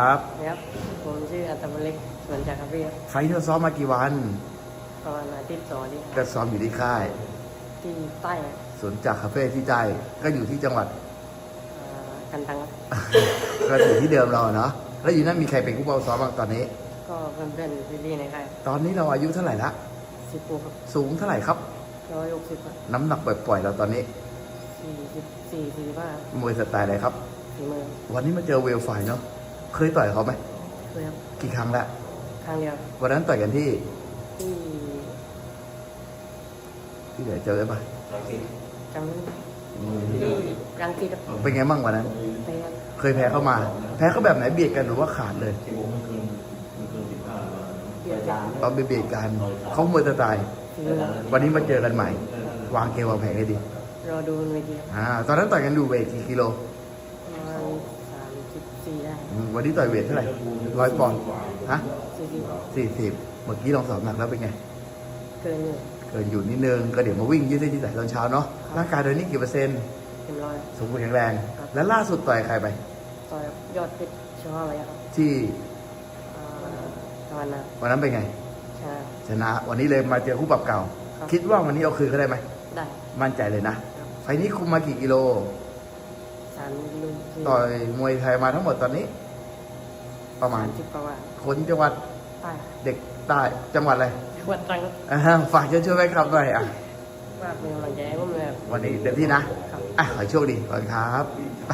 ครับครับ ผมชื่ออัตมเล็กสวนจากรครับพี่ครับไฟท์ที่เราซ้อมมากี่วันประมาณอาทิตย์สองอาทิตย์ก็ซ้อมอยู่ที่ค่ายที่ใต้ครับสวนจากคาเฟ่ที่ใจก็อยู่ที่จังหวัดอ่ากันตังครับก็อยู่ที่เดิมเราอะเนาะแล้วอยู่นั่นมีใครเป็นผู้เป้าซ้อมบ้างตอนนี้ ก็เพื่อนเพื่อนๆพี่ๆในค่ายตอนนี้เราอายุเท่าไหร่ละสิบปูครับสูงเท่าไหร่ครับ ร้อยหกสิบครับน้ำหนักปล่อยๆเราตอนนี้สี่สิบสี่สี่สิบห้ามวยสไตล์อะไรครับสี่หมื่นวันนี้มาเจอเวลไฟเนาะ เคยต่อยเขาไหมเคยครับกี่ครั้งละครั้งเดียววันนั้นต่อยกันที่ที่ที่ไหนเจอได้ปะจำไม่ได้ที่รังสิตครับเป็นไงบ้างวันนั้นไปครับเคยแพ้เข้ามา แพ้เขาแบบไหนเบียดกันหรือว่าขาดเลยเดี๋ยวจะเอาเบียดกันเขามวยสไตล์สี่หมื่นวันนี้มาเจอกันใหม่ วางเกมวางแผนให้ดีรอดูบนเวทีครับอ่าตอนนั้นต่อยกันดูเวทกี่กิโล ประมาณสามสิบสี่ได้ อืม วันนี้ต่อยเวทเท่าไหร่ร้อยปอนด์ฮะสี่สิบสี่สิบเมื่อกี้ลองสอบหนักแล้วเป็นไง เกินอยู่เกินอยู่นิดนึงก็เดี๋ยวมาวิ่งยืดเส้นยืดสายตอนเช้าเนาะร่างกายเดี๋ยวนี้กี่เปอร์เซ็นต์เต็มร้อยสมบูรณ์แข็งแรง และล่าสุดต่อยใครไปต่อยกับยอดเพชรชวาไว้ครับที่อ่าตอนนั้นวันนั้นเป็นไงชนะชนะวันนี้เลยมาเจอคู่ปรับเก่าครับคิดว่าวันนี้เอาคืนเขาได้ไหมได้มั่นใจเลยนะครับไฟล์นี้คุมมากี่กิโลสามลูกที่ต่อยมวยไทยมาทั้งหมดตอนนี้ ประมาณสามสิบประมาณคนจังหวัดใต้เด็กใต้จังหวัดอะไรจังหวัดตรังครับอ่าฝากเชิญชวนไปครับหน่อยอะว่าเป็นกำลังใจให้ผมเลยครับ วันนี้เต็มที่นะอะขอให้โชคดีขอบคุณครับ